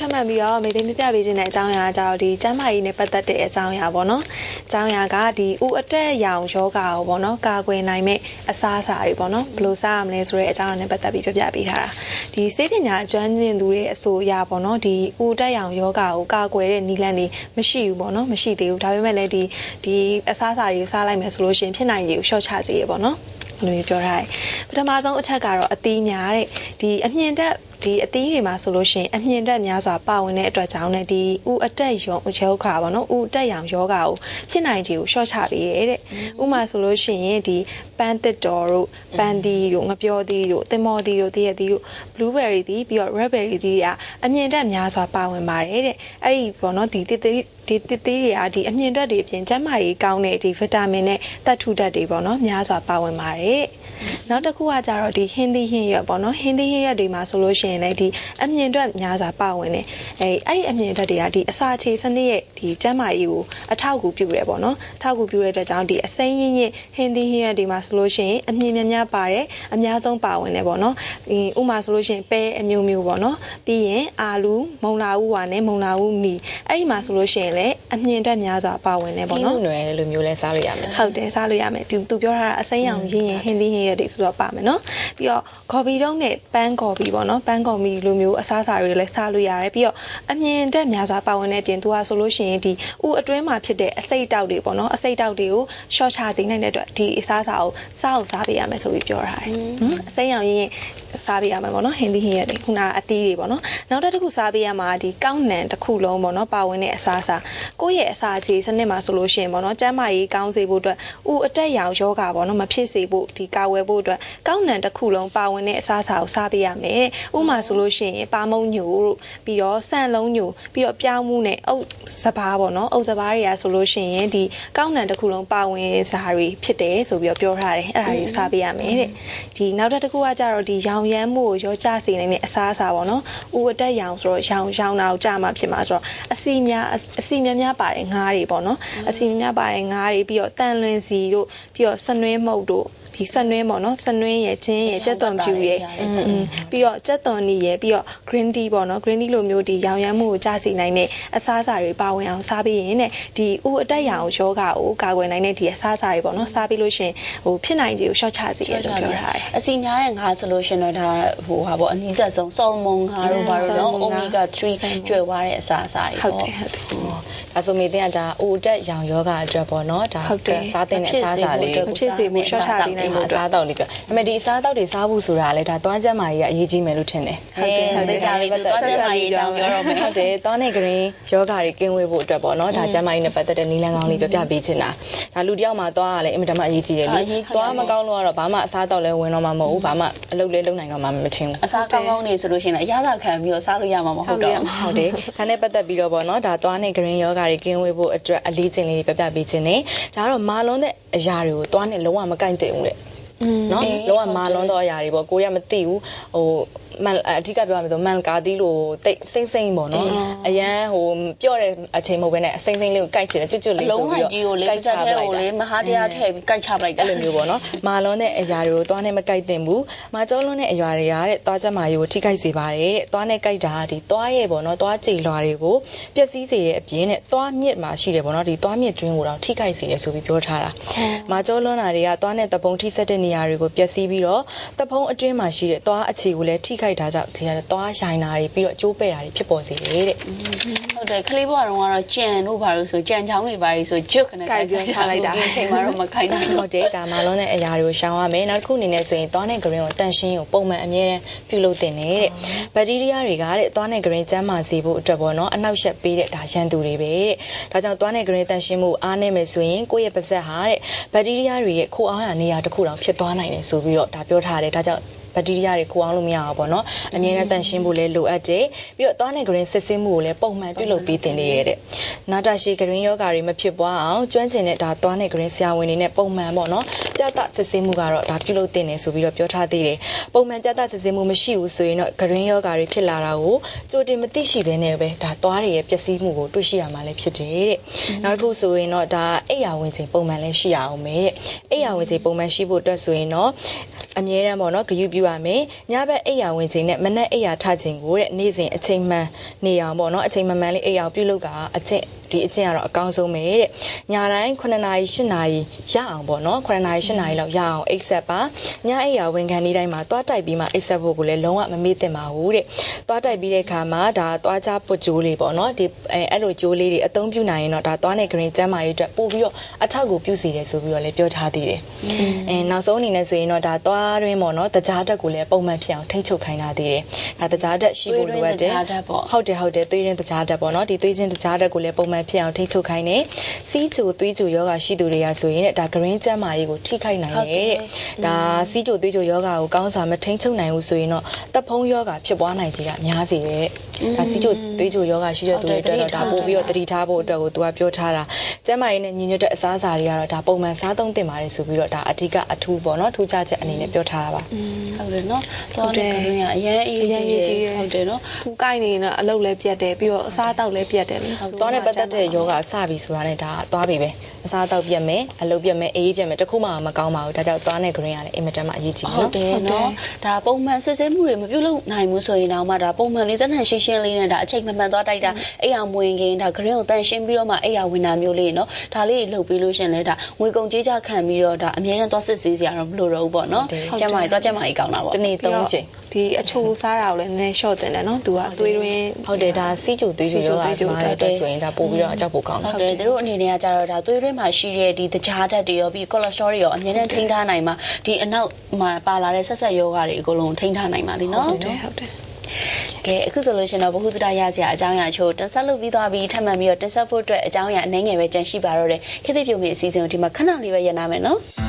ထပ်မံပြီးတော့မေသိမပြပေးခြင်းတဲ့အကြောင်းအရာကကြတော့ဒီကျန်းမာရေးနဲ့ပတ်သက်တဲ့အကြောင်းအရာပေါ့နော်အကြောင်းအရာကဒီဥအတက်ရောင်ယောဂါကိုပေါ့နော်ကာကွယ်နိုင်မဲ့အစားအစာတွေပေါ့နော်ဘယ်လိုစားရမလဲဆိုတဲ့အကြောင်းအရာနဲ့ပတ်သက်ပြီးပြပြပေးထားတာဒီစိတ်ပညာအကျွမ်းကျင်သူတွေအဆိုအရပေါ့နော်ဒီဥတက်ရောင်ယောဂါကိုကာကွယ်တဲ့နည်းလမ်းတွေမရှိဘူးပေါ့နော်မရှိသေးဘူးဒါပေမဲ့လည်းဒီဒီအစားအစာတွေကိုစားလိုက်မယ်ဆိုလို့ရှိရင်ဖြစ်နိုင်ခြေကိုရှော့ချစေရပေါ့နော်ဘယ်လိုမျိုးပြောထားလဲပထမဆုံးအချက်ကတော့အသီးများတဲ့ဒီအမြင့်တက်ဒီအသီးတွေမှာဆိုလို့ရှိရင်အမြင့်တက်များစွာပါဝင်တဲ့အတွက်ကြောင့်လည်းဒီဥအတက်ရောယောဂါပေါ့နော်ဥတက်ရောင်ယောဂါကိုဖြစ်နိုင်ခြေကိုရှော့ချပေးရဲတဲ့ဥမာဆိုလို့ရှိရင်ဒီပန်းတစ်တော်တို့ပန်းသီးတို့ငပြောသီးတို့သင်္ဘောသီးတို့တည့်ရသီးတို့ blueberry သီးပြီးတော့ raspberry သီးတွေကအမြင့်တက်များစွာပါဝင်ပါတယ်တဲ့အဲ့ဒီပေါ့နော်ဒီတစ်သီးဒီတစ်သေးတွေကဒီအမြင့်တက်တွေအပြင်ကျန်းမာရေးကောင်းတဲ့ဒီဗီတာမင်နဲ့သတ္ထုဓာတ်တွေပေါ့နော်များစွာပါဝင်ပါတယ်နောက်တစ်ခုကကြတော့ဒီဟင်းသီးဟင်းရွက်ပေါ့နော်ဟင်းသီးဟင်းရွက်တွေမှာဆိုလို့ရှိရင်လည်းဒီအမြင့်တက်များစွာပါဝင်တယ်အဲအဲ့ဒီအမြင့်တက်တွေကဒီအစာချေစနစ်ရဲ့ဒီကျန်းမာရေးကိုအထောက်အကူပြုတယ်ပေါ့နော်အထောက်အကူပြုတဲ့အတွက်ကြောင့်ဒီအစိမ်းရင်းရင်းဟင်းသီးဟင်းရွက်တွေမှာဆိုလို့ရှိရင်အမြင့်များများပါတယ်အများဆုံးပါဝင်တယ်ပေါ့နော်ဥမာဆိုလို့ရှိရင်ပဲအမျိုးမျိုးပေါ့နော်ပြီးရင်အာလူမုံလာဦးဝါနဲ့မုံလာဦးမီအဲ့ဒီမှာဆိုလို့ရှိရင်လည်းအမြင့်တက်များစွာပါဝင်နေပေါ့နော်ဒီလိုနယ်လိုမျိုးလဲစားလို့ရမယ်ဟုတ်တယ်စားလို့ရမယ်သူသူပြောထားတာအစိမ်းရောင်ရင်းရင်ဟင်းသီးဟင်းရက်တွေဆိုတော့ပါမယ်နော်ပြီးတော့ကော်ပီတုံးနဲ့ပန်းကော်ပီပေါ့နော်ပန်းကော်ပီလိုမျိုးအစားအစာတွေလည်းစားလို့ရတယ်ပြီးတော့အမြင့်တက်များစွာပါဝင်တဲ့အပြင်သူကဆိုလို့ရှိရင်ဒီဥအတွင်းမှာဖြစ်တဲ့အစိတ်တောက်တွေပေါ့နော်အစိတ်တောက်တွေကိုရှော့ချစေနိုင်တဲ့အတွက်ဒီအစားအစာကိုစားအောင်စားပေးရမယ်ဆိုပြီးပြောထားတယ်အစိမ်းရောင်ရင်းရင် စားပေးရမယ်ပေါ့နော်ဟင်းသီးဟင်းရက်တွေခုနအသီးတွေပေါ့နော်နောက်တစ်ခုစားပေးရမှာဒီကောက်နံတစ်ခုလုံးပေါ့နော်ပါဝင်တဲ့အစားအစာကိုယ့်ရဲ့အစာအခြေစနစ်မှာဆိုလို့ရှိရင်ပေါ့နော်ကျန်းမာရေးကောင်းစေဖို့အတွက်ဥအတက်ရောင်ယောဂါပေါ့နော်မဖြစ်စေဖို့ဒီကာဝယ်ဖို့အတွက်ကောက်နံတစ်ခုလုံးပါဝင်တဲ့အစားအစာကိုစားပေးရမယ်ဥမာဆိုလို့ရှိရင်ပါမုံညိုတို့ပြီးတော့ဆန်လုံးညိုပြီးတော့ပြောင်းမှုနဲ့အုပ်စပားပေါ့နော်အုပ်စပားတွေကဆိုလို့ရှိရင်ဒီကောက်နံတစ်ခုလုံးပါဝင်စားတွေဖြစ်တယ်ဆိုပြီးတော့ပြောထားတယ်အဲ့ဒါတွေစားပေးရမယ်တဲ့ဒီနောက်တစ်ခုကကြတော့ဒီရောင်ရမ်းမှုကိုရောကြစေနိုင်တဲ့အစားအစာပေါ့နော်ဥအတက်ရောင်ဆိုတော့ရောင်ရောင်တာကိုကြာမှဖြစ်မှာဆိုတော့အစီများအစီများများပါတယ်ငါးတွေပေါ့နော်အစီများများပါတယ်ငါးတွေပြီးတော့တန်လွင်စီတို့ပြီးတော့ဆနွင်းမှုတ်တို့ ဒီဆနွင်းပေါ့နော်ဆနွင်းရဲ့ချင်းရဲ့ကြက်သွန်ဖြူရဲ့ပြီးတော့ကြက်သွန်နီရဲ့ပြီးတော့ green tea ပေါ့နော် green tea လိုမျိုးဒီရောင်ရမ်းမှုကိုကြာစီနိုင်တဲ့အစားအစာတွေပါဝင်အောင်စားပြီးရင်တဲ့ဒီဥအတက်ရောင်ယောဂကိုကာကွယ်နိုင်တဲ့ဒီအစားအစာတွေပေါ့နော်စားပြီးလို့ရှင်ဟိုဖြစ်နိုင်ခြေကိုရှော့ချစေရလို့ပြောထားတယ်အစီများတဲ့ငါဆိုလို့ရှင်တော့ဒါဟိုဟာပေါ့အနည်းဆက်ဆုံးဆော်မွန်ငါတို့ဘာလို့နော် omega 3ကျွဲသွားတဲ့အစာအစာတွေဟုတ်တပေါ့ယ်ဟုတ်တယ်ဒါဆိုမေတင်ကဒါအိုတက်ရောင်ယောဂအတွက်ပေါ့နော်ဒါဟုတ်တယ်စားတဲ့အစားအစာလေးမဖြစ်စေဖို့ရှော့ချပေးနိုင်ဖို့အစားတော့လေးပြောဒါပေမဲ့ဒီအစားတော့တွေစားဖို့ဆိုတာလည်းဒါသွားကျန်းမာရေးကအရေးကြီးမယ်လို့ထင်တယ်ဟုတ်တယ်ဟုတ်တယ်ကြာပြီသူသွားချက်မှရေးအကြောင်းပြောတော့မယ်ဟုတ်တယ်သွားနေကရင်ယောဂါတွေကင်းဝေးဖို့အတွက်ပေါ့နော်ဒါကျန်းမာရေးနဲ့ပတ်သက်တဲ့နည်းလမ်းကောင်းလေးပြပြပေးချင်တာဒါလူတယောက်မှသွားရလဲအင်မတန်မှအရေးကြီးတယ်လေသွားမကောင်းလို့ကတော့ဘာမှအစားတော့လဲဝင်တော့မှမဟုတ်ဘူးဘာမှအလုပ်လေးလုပ်နိုင်တော့မှမထင်ဘူးအစားကောင်းကောင်းနေဆိုလို့ရှိရင်လည်းအရသာခံပြီးတော့စားလို့ရမှာမဟုတ်တော့ဘူးဟုတ်တယ်ဒါနဲ့ပတ်သက်ပြီးတော့ပေါ့နော်ဒါသွားနေကရင်ယောဂါတွေကင်းဝေးဖို့အတွက်အလေးချိန်လေးတွေပြပြပေးခြင်းနဲ့ဒါကတော့မာလွန်တဲ့အရာတွေကိုသွားနေလုံးဝမကိုက်တဲ့ဦးတဲ့ နော်လုံးဝမာလွန်တော့အရာတွေပေါ့ကိုရီးယားမသိဘူးဟိုမန်အဓိကပြောရမယ်ဆိုမန်ကာတီးလို့တိတ်စိမ့်စိမ့်ပေါ့နော်အရန်ဟိုပြော့တဲ့အချိန်မဟုတ်ဘဲနဲ့အစိမ့်စိမ့်လေးကိုကိုက်ချင်တယ်ကျွတ်ကျွတ်အလေးလုံးဆိုဝပြီးတော့ကြီးကိုလေးပတ်သက်ထဲကိုလေးမဟာတရားထည့်ပြီးကိုက်ချပလိုက်တာအဲ့လိုမျိုးပေါ့နော်မာလွန်တဲ့အရာတွေကိုသွားနဲ့မကိုက်သင့်ဘူးမာကျောလွန်တဲ့အရာတွေကတဲ့သွားချက်မာယူကိုထိခိုက်စေပါတယ်တဲ့သွားနဲ့ကိုက်တာကဒီသွားရဲ့ပေါ့နော်သွားကြည်လွှာတွေကိုပျက်စီးစေတဲ့အပြင်တဲ့သွားမြစ်မှာရှိတယ်ပေါ့နော်ဒီသွားမြစ်တွင်းကိုတော့ထိခိုက်စေတယ်ဆိုပြီးပြောထားတာမာကျောလွန်တာတွေကသွားနဲ့တပုံထိဆက်တဲ့နေရာတွေကိုပျက်စီးပြီးတော့တပုံအတွင်းမှာရှိတဲ့သွားအခြေကိုလည်းထိခိုက်တာကြောင့်ဒီကသွားရိုင်တာတွေပြီးတော့ကျိုးပဲ့တာတွေဖြစ်ပေါ်စေတယ်တဲ့ဟုတ်တယ်ခလေးဘွားတော့ကတော့ကြံတို့ဘာလို့ဆိုကြံချောင်းတွေဘာလို့ဆိုဂျွတ်ခနဲ့အချိန်မှာတော့မခိုင်းနိုင်ဟုတော့တ်တယ်ဒါမှလုံးတဲ့အရာတွေကိုရှောင်ရမယ်နောက်တစ်ခုအနေနဲ့ဆိုရင်သွားနဲ့ဂရင်းကိုတန့်ရှင်းကိုပုံမှန်အမြဲတမ်းပြုလုပ်တင်နေတဲ့ဘက်တီးရီးယားတွေကတဲ့သွားနဲ့ဂရင်းကျန်းမာစေဖို့အတွက်ပေါ့နော်အနောက်ရှက်ပေးတဲ့ဒါရန်သူတွေပဲတဲ့ဒါကြောင့်သွားနဲ့ဂရင်းတန့်ရှင်းမှုအားနည်းမယ်ဆိုရင်ကိုယ့်ရဲ့ပါဇက်ဟာတဲ့ဘက်တီးရီးယားတွေရဲ့ခိုးအားရနေရာတစ်ခုတောင်ဖြစ်သွားနိုင်တယ်ဆိုပြီးတော့ဒါပြောထားတယ်ဒါကြောင့်ဘက်တီးရီးယားတွေခိုးအောင်လို့မရအောင်ပေါ့နော်အမြဲတမ်းတန့်ရှင်းဖို့လည်းလိုအပ်တယ်ပြီးတော့သွားနဲ့ဂရင်းစစ်ဆေးမှုကိုလည်းပုံမှန်ပြုလုပ်ပေးတင်နေရတဲ့နာတာရှည်ဂရင်းယောဂါတွေမဖြစ်ပွားအောင်ကျွမ်းကျင်တဲ့ဒါသွားနဲ့ဂရင်းဆရာဝန်တွေနဲ့ပုံမှန်ပေါ့နော်ပြသစစ်ဆေးမှုကတော့ဒါပြုလုပ်တင်တယ်ဆိုပြီးတော့ပြောထားသေးတယ်ပုံမှန်ပြသစစ်ဆေးမှုမရှိဘူးဆိုရင်တော့ဂရင်းယောဂါတွေဖြစ်လာတာကိုကြိုတင်မသိရှိဘဲနဲ့ပဲဒါသွားတွေရဲ့ပျက်စီးမှုကိုတွေ့ရှိရမှာလည်းဖြစ်တယ်တဲ့နောက်တစ်ခုဆိုရင်တော့ဒါအိယာဝင်ချိန်ပုံမှန်လည်းရှိရအောင်ပဲတဲ့အိယာဝင်ချိန်ပုံမှန်ရှိဖို့အတွက်ဆိုရင်တော့အမြဲတမ်းပေါ့နော်ဂယူပြရမယ်ညဘက်အိယာဝင်ချိန်နဲ့မနက်အိယာထချိန်ကိုတဲ့နေ့စဉ်အချိန်မှန်နေအောင်ပေါ့နော်အချိန်မှန်မှန်လေးအိယာကိုပြုလုပ်တာအကျင့် ဒီအကျင့်ကတော့အကောင်းဆုံးပဲတဲ့ညတိုင်း9နာရီ10နာရီရအောင်ပေါ့နော်9နာရီ10နာရီလောက်ရအောင်အိတ်ဆက်ပါညအိယာဝင်ခံနေတိုင်းမှာသွားတိုက်ပြီးမှအိတ်ဆက်ဖို့ကိုလည်းလုံးဝမမေ့သင့်ပါဘူးတဲ့သွားတိုက်ပြီးတဲ့အခါမှာဒါသွားကြပုတ်ကြိုးလေးပေါ့နော်ဒီအဲအဲ့လိုကြိုးလေးတွေအသုံးပြုနိုင်ရင်တော့ဒါသွားနဲ့ green ကျမ်းမာရေးအတွက်ပို့ပြီးတော့အထောက်ကိုပြုစီတယ်ဆိုပြီးတော့လည်းပြောထားသေးတယ်အဲနောက်ဆုံးအနေနဲ့ဆိုရင်တော့ဒါသွားတွင်းပေါ့နော်တကြားတက်ကိုလည်းပုံမှန်ဖြစ်အောင်ထိန်းချုပ်ခိုင်းထားသေးတယ်ဒါတကြားတက်ရှိဖို့လိုအပ်တယ်သွေးတွင်းတကြားတက်ပေါ့ဟုတ်တယ်ဟုတ်တယ်သွေးရင်းတကြားတက်ပေါ့နော်ဒီသွေးချင်းတကြားတက်ကိုလည်းပုံမှန်ဖြစ်အောင်ထိန်းချုပ်ခိုင်းတယ်စီးချိုသွေးချိုယောဂရှိသူတွေကဆိုရင်တဲ့ဒါ green ကျန်းမာရေးကိုထိခိုက်နိုင်တယ်တဲ့ဒါစီးချိုသွေးချိုယောဂကိုကောင်းစွာမထိန်းချုပ်နိုင်ဘူးဆိုရင်တော့တပ်ဖုံးယောဂဖြစ်ပွားနိုင်ခြင်းကများစေတယ်တဲ့ဒါစီးချိုသွေးချိုယောဂရှိတဲ့သူတွေအတွက်တော့ဒါပို့ပြီးတော့တတိထားဖို့အတွက်ကိုသူကပြောထားတာကျန်းမာရေးနဲ့ညီညွတ်တဲ့အစားအစာတွေကတော့ဒါပုံမှန်စားသုံးသင့်ပါတယ်ဆိုပြီးတော့ဒါအဓိကအထူးပေါ့နော်ထူးခြားချက်အနေနဲ့ပြောထားတာပါဟုတ်တယ်နော်သွားတဲ့ကရင်ကအရင်အေးအရင်ရေးကြီးဟုတ်တယ်နော်သူကိုက်နေရင်တော့အလုပ်လည်းပြတ်တယ်ပြီးတော့အစားအသောက်လည်းပြတ်တယ်လေသွားနဲ့ပတ်သက်တဲ့ယောဂစပြီဆိုတာနဲ့ဒါသွားပြီပဲအစားအသောက်ပြတ်မယ်အလုပ်ပြတ်မယ်အေးပြတ်မယ်တခုမှမကောင်းပါဘူးဒါကြောင့်သွားနဲ့ green ကလည်းအင်မတန်မှအရေးကြီးဟုနော်တ်တယ်နော်ဒါပုံမှန်စစ်ဆေးမှုတွေမပြုလုပ်နိုင်ဘူးဆိုရင်တော့မှဒါပုံမှန်လေးတန်းတန်းရှင်းရှင်းလေးနဲ့ဒါအချိန်မှန်မှန်သွားတိုက်တာအိယာမဝင်ခင်ဒါဂရင်းကိုတန်ရှင်းပြီးတော့မှအိယာဝင်တာမျိုးလေးနော်ဒါလေးလှုပ်ပြီးလို့ရှရင်လဲဒါငွေကုန်ကြေးကြခံပြီးတော့ဒါအများနဲ့သွားစစ်ဆေးစရာတော့မလိုတော့ဘူးပေါ့နော်ကျမကြီးသွားကျမကြီးကောင်းတာပေါ့တနေ့3ချိန်ဒီအချိုစားတာကိုလည်းနည်းနည်း short တင်တယ်နော်သူကသွေးတွင်းဟုတ်တယ်ဒါစီးကျူသွေးကျူယောဂစီးကျူသွေးကျူမှာအတွက်ဆိုရင်ဒါပို့ပြီးတော့အကြောက်ဖို့ကောင်းဟုတယ်တ်တယ်သူတို့အနေနဲ့ကကြတော့ဒါသွေးတွင်းမှာရှိတဲ့ဒီတကြားဓာတ်တွေရောပြီး cholesterol တွေရောအများနဲ့ထိန်းထားနိုင်မှာဒီအနောက်မှာပါလာတဲ့ဆက်ဆက်ယောဂတွေအကုန်လုံးထိန်းထားနိုင်ပါလိမ့်နော်ဟုတ်တယ်ဟုတ်တယ်ကဲအခုဆိုလို့ရှင်တော့ဘ ഹു တတရစရာအကြောင်းအရာချို့တင်ဆက်လုပ်ပြီးသွားပြီးထပ်မံပြီးတော့တင်ဆက်ဖို့အတွက်အကြောင်းအရာအနည်းငယ်ပဲကြန့်ရှိပါတော့တယ်ခေတ်သစ်ပြုံးမြေအစီအစဉ်ကိုဒီမှာခဏလေးပဲရနာမယ်နော်